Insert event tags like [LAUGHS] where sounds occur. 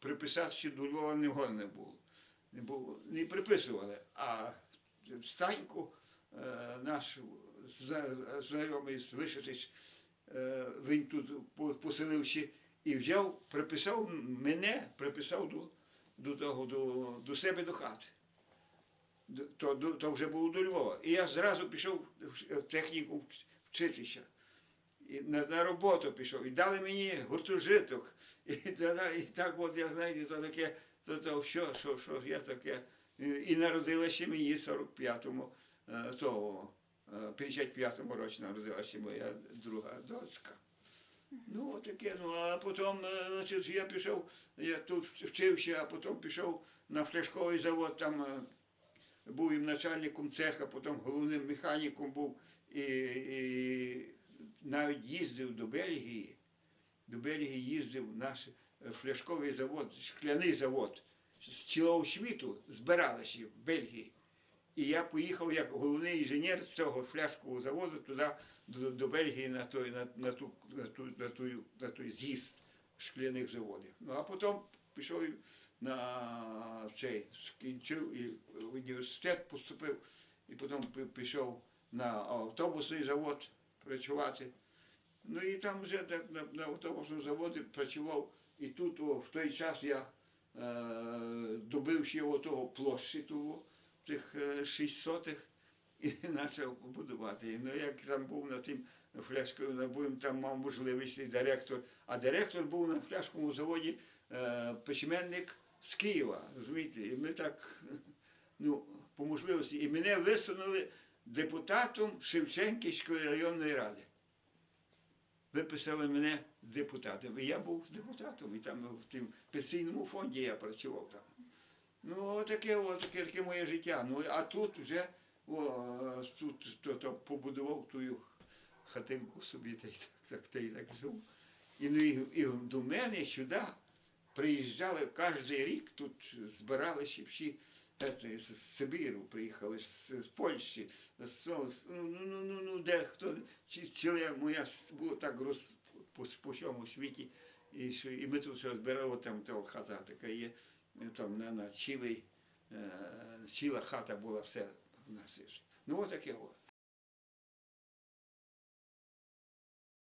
приписати, до Львова не було. Не, було, не приписували, а Станьку, е, наш зна- знайомий Вишитич, е, він тут по- поселився і взяв, приписав мене, приписав до, до, того, до, до себе до хати. То, до- то вже було до Львова. І я зразу пішов в техніку вчитися. І на, на роботу пішов. І дали мені гуртожиток. І, і так от я знаєте, то таке, то, то що, що, що я таке. І, і народилася мені 45-му, е, того, е, 55-му році народилася моя друга дочка. Ну, таке, ну, а потім, е, значить, я пішов, я тут вчився, а потім пішов на фляшковий завод, там е, був їм начальником цеха, потім головним механіком був і, і навіть їздив до Бельгії. До Бельгії їздив наш е, фляшковий завод, шкляний завод з цілого світу збиралися в Бельгії. І я поїхав як головний інженер цього фляшкового заводу туди до, до Бельгії на той, на, на, ту, на, ту, на, ту, на той з'їзд шкляних заводів. Ну а потім пішов на цей, скінчив і в університет поступив, і потім пішов на автобусний завод працювати. Ну і там вже так, на, на автобусному заводі працював, і тут о, в той час я е, добив ще отого площі того, тих е, шість сотих, і [LAUGHS] почав будувати. Ну як там був на тим фляшковим набоєм, там мав можливість і директор. А директор був на фляшковому заводі е, письменник з Києва, розумієте, і ми так, [LAUGHS] ну, по можливості, і мене висунули депутатом Шевченківської районної ради. Виписали мене депутатом. І я був депутатом, і там в тим пенсійному фонді я працював там. Ну, таке, о, таке, моє життя. Ну, а тут вже о, тут то, то побудував тую хатинку собі, та й так, так, та й так жив. І, ну, і, і до мене сюди приїжджали кожен рік, тут збиралися всі з Сибіру приїхали, з, з Польщі, з, ну, ну, ну, ну, ну, де хто, чи, ціле моя було так роз, по, по всьому світі, і, що- і ми тут все збирали, там того хата така є, е, там на, на цілий, е, ціла хата була все в нас. Ну Ну, таке от.